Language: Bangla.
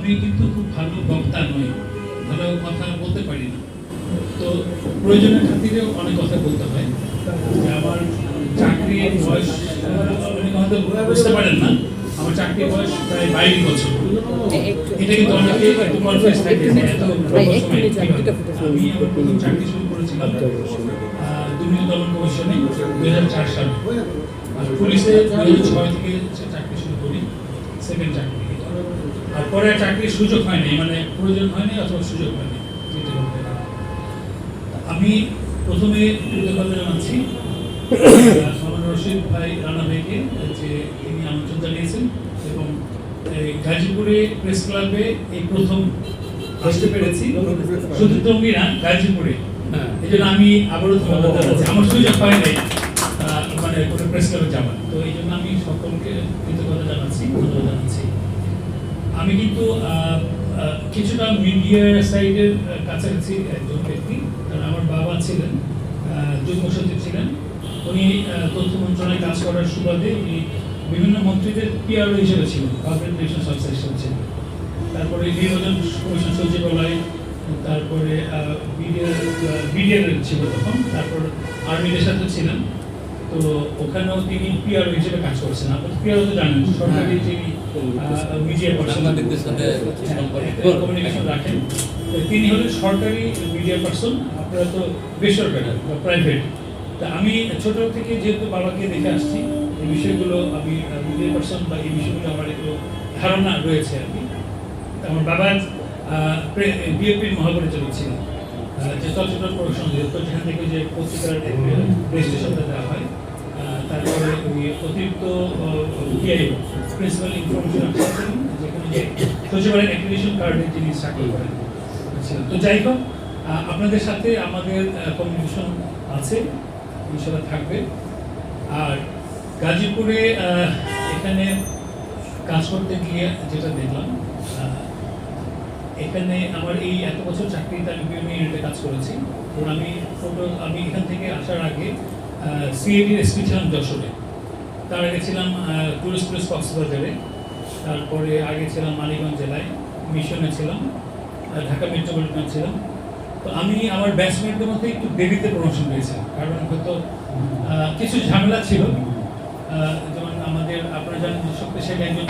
আমি কিন্তু খুব ভালো বক্তা নই। ভালো কথা বলতে পারি না। তো প্রয়োজনের খাতিরেও অনেক কথা বলতে হয়। আমার চাকরির বয়স অনেকে হয়তো বুঝতে পারেন না আমার চাকরির বয়স প্রায় বাইশ বছর। এটা কিন্তু অনেকে একটু কনফিউজ থাকে এত? আমি চাকরি শুরু করেছিলাম দুর্নীতি দমন কমিশনে দুই হাজার চার সালে। পুলিশে দুই হাজার ছয় থেকে চাকরি শুরু করি সেকেন্ড চাকরি। আর পরে চাকরির সুযোগ হয়নি মানে প্রয়োজন হয়নি অথবা সুযোগ হয়নি। আমি প্রথমে কৃতজ্ঞতা জানাচ্ছি আমার রশিদ ভাই রানা ভাইকে যে তিনি আমন্ত্রণ জানিয়েছেন এবং গাজীপুরে প্রেস ক্লাবে এই প্রথম আসতে পেরেছি। না গাজীপুরে। এই জন্য আমি আবারও ধন্যবাদ জানাচ্ছি। আমার সুযোগ হয় নাই আহ, মানে কোনো প্রেস ক্লাবে যাওয়ার। তো এই জন্য আমি সকলকে কৃতজ্ঞতা জানাচ্ছি ধন্যবাদ জানাচ্ছি। আমি কিন্তু কিছুটা মিডিয়া সাইডের কাছাকাছি একজন ব্যক্তি। কারণ আমার বাবা ছিলেন যুগ্ম সচিব ছিলেন। উনি তথ্য মন্ত্রণালয়ে কাজ করার সুবাদে উনি বিভিন্ন মন্ত্রীদের পিআরও হিসেবে ছিলেন পাবলিক রিলেশন হিসেবে ছিলেন। তারপরে নির্বাচন কমিশন সচিবালয়, তারপরে বিডিআর বিডিআর ছিল তখন। তারপর আর্মিদের সাথে ছিলেন। তো ওখানেও তিনি পিআরও হিসেবে কাজ করছেন। আপনার পিআরও তো জানেন সরকারি যিনি মিডিয়া পার্সন সাংবাদিকদের সাথে কমিউনিকেশন রাখেন। তিনি হলেন সরকারি মিডিয়া পার্সন আপনারা তো বেসরকারি বা প্রাইভেট তা আমি ছোট থেকে যেহেতু বাবাকে দেখে আসছি এই বিষয়গুলো আমি মিডিয়া পার্সন বা এই বিষয়গুলো আমার একটু ধারণা রয়েছে আর কি। আমার বাবা বিএপির মহাপরিচালক ছিলেন। যে চলচ্চিত্র অধিদপ্তর যেখান থেকে যে পত্রিকার রেজিস্ট্রেশনটা দেওয়া হয় অতিরিক্ত প্রিন্সিপাল ইনফরমেশন যেখানে করেন। তো যাই হোক আপনাদের সাথে আমাদের কমিউনিকেশন আছে ইনশাল্লাহ থাকবে। আর গাজীপুরে এখানে কাজ করতে গিয়ে যেটা দেখলাম এখানে আমার এই এত বছর চাকরিতে আমি বিভিন্ন ইউনিটে কাজ করেছি। এবং আমি আমি এখান থেকে আসার আগে সিএডির এসপি ছিলাম যশোরে। তার আগে ছিলাম টুরিস্ট পুরুষ কক্সবাজারে। তারপরে আগে ছিলাম মালিগঞ্জ জেলায়, মিশনে ছিলাম ঢাকা মেট্রোপলিটন ছিলাম। তো আমি আমার ব্যাটসম্যানদের মধ্যে একটু দেরিতে প্রমোশন পেয়েছিলাম, কারণ হয়তো কিছু ঝামেলা ছিল। যেমন আমাদের, আপনারা জানেন শক্তিশালী একজন